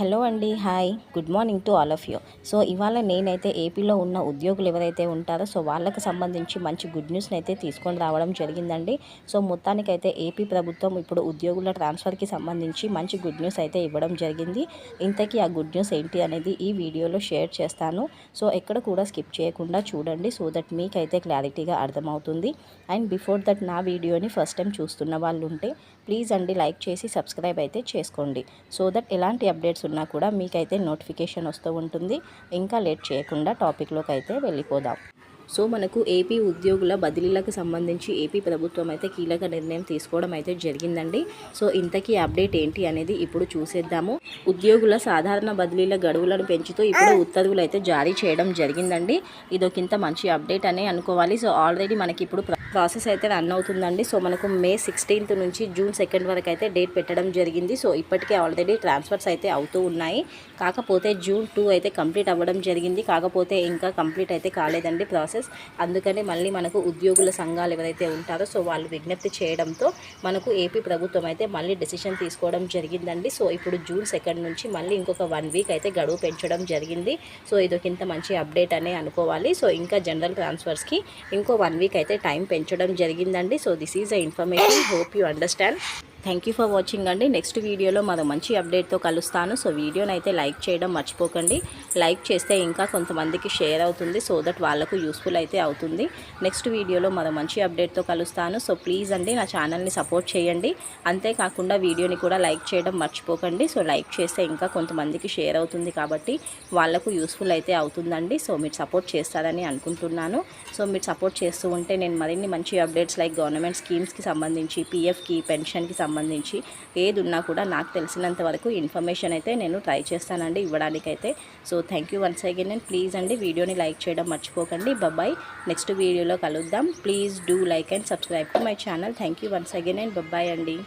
Hello అండి hi. Good morning to all of you. So ఇవాళ నేనైతే ఏపీలో ఉన్న ఉద్యోగులు ఎవరైతే ఉంటారో సో వాళ్ళకి సంబంధించి మంచి గుడ్ న్యూస్ని అయితే తీసుకొని రావడం జరిగిందండి. సో మొత్తానికైతే ఏపీ ప్రభుత్వం ఇప్పుడు ఉద్యోగుల ట్రాన్స్ఫర్కి సంబంధించి మంచి గుడ్ న్యూస్ అయితే ఇవ్వడం జరిగింది. ఇంతకీ ఆ గుడ్ న్యూస్ ఏంటి అనేది ఈ వీడియోలో షేర్ చేస్తాను. సో ఎక్కడ కూడా స్కిప్ చేయకుండా చూడండి సో దట్ మీకైతే క్లారిటీగా అర్థమవుతుంది. అండ్ బిఫోర్ దట్ నా వీడియోని ఫస్ట్ టైం చూస్తున్న వాళ్ళు ఉంటే ప్లీజ్ అండి లైక్ చేసి సబ్స్క్రైబ్ అయితే చేసుకోండి. సో దట్ ఎలాంటి అప్డేట్స్ చేస్తున్నా కూడా మీకైతే నోటిఫికేషన్ వస్తూ ఉంటుంది. ఇంకా లేట్ చేయకుండా టాపిక్లోకి అయితే వెళ్ళిపోదాం. సో మనకు ఏపీ ఉద్యోగుల బదిలీలకు సంబంధించి ఏపీ ప్రభుత్వం అయితే కీలక నిర్ణయం తీసుకోవడం అయితే జరిగిందండి. సో ఇంతకీ అప్డేట్ ఏంటి అనేది ఇప్పుడు చూసేద్దాము. ఉద్యోగుల సాధారణ బదిలీల గడువులను పెంచుతూ ఇప్పుడు ఉత్తర్వులు అయితే జారీ చేయడం జరిగిందండి. ఇదొకింత మంచి అప్డేట్ అనే అనుకోవాలి. సో ఆల్రెడీ మనకి ఇప్పుడు ప్రాసెస్ అయితే రన్ అవుతుందండి. సో మనకు మే సిక్స్టీన్త్ నుంచి జూన్ సెకండ్ వరకు అయితే డేట్ పెట్టడం జరిగింది. సో ఇప్పటికే ఆల్రెడీ ట్రాన్స్ఫర్స్ అయితే అవుతూ ఉన్నాయి. కాకపోతే జూన్ టూ అయితే కంప్లీట్ అవ్వడం జరిగింది. కాకపోతే ఇంకా కంప్లీట్ అయితే కాలేదండి ప్రాసెస్. అందుకని మళ్ళీ మనకు ఉద్యోగుల సంఘాలు ఎవరైతే ఉంటారో సో వాళ్ళు విజ్ఞప్తి చేయడంతో మనకు ఏపీ ప్రభుత్వం అయితే మళ్ళీ డెసిషన్ తీసుకోవడం జరిగిందండి. సో ఇప్పుడు జూన్ సెకండ్ నుంచి మళ్ళీ ఇంకొక వన్ వీక్ అయితే గడువు పెంచడం జరిగింది. సో ఇదొకింత మంచి అప్డేట్ అనే అనుకోవాలి. సో ఇంకా జనరల్ ట్రాన్స్ఫర్స్కి ఇంకో వన్ వీక్ అయితే టైం పెంచడం జరిగిందండి. So this is a information hope you understand thank you for watching అండి. నెక్స్ట్ వీడియోలో మరో మంచి అప్డేట్తో కలుస్తాను. సో వీడియోని అయితే లైక్ చేయడం మర్చిపోకండి. లైక్ చేస్తే ఇంకా కొంతమందికి షేర్ అవుతుంది. సో దట్ వాళ్ళకు యూస్ఫుల్ అయితే అవుతుంది. నెక్స్ట్ వీడియోలో మరో మంచి అప్డేట్తో కలుస్తాను. సో ప్లీజ్ అండి నా ఛానల్ని సపోర్ట్ చేయండి. అంతేకాకుండా వీడియోని కూడా లైక్ చేయడం మర్చిపోకండి. సో లైక్ చేస్తే ఇంకా కొంతమందికి షేర్ అవుతుంది కాబట్టి వాళ్ళకు యూస్ఫుల్ అయితే అవుతుందండి. సో మీరు సపోర్ట్ చేస్తారని అనుకుంటున్నాను. సో మీరు సపోర్ట్ చేస్తూ ఉంటే నేను మరిన్ని మంచి అప్డేట్స్ లైక్ గవర్నమెంట్ స్కీమ్స్కి సంబంధించి పీఎఫ్కి పెన్షన్కి సంబంధించి సంబంధించి ఏది ఉన్నా కూడా నాకు తెలిసినంత వరకు ఇన్ఫర్మేషన్ అయితే నేను ట్రై చేస్తానండి ఇవ్వడానికైతే. So thank you once again and please అండి వీడియోని లైక్ చేయడం మర్చిపోకండి. బాబాయ్ నెక్స్ట్ వీడియోలో కలుద్దాం. Please do like and subscribe to my channel. Thank you once again and bye bye అండి.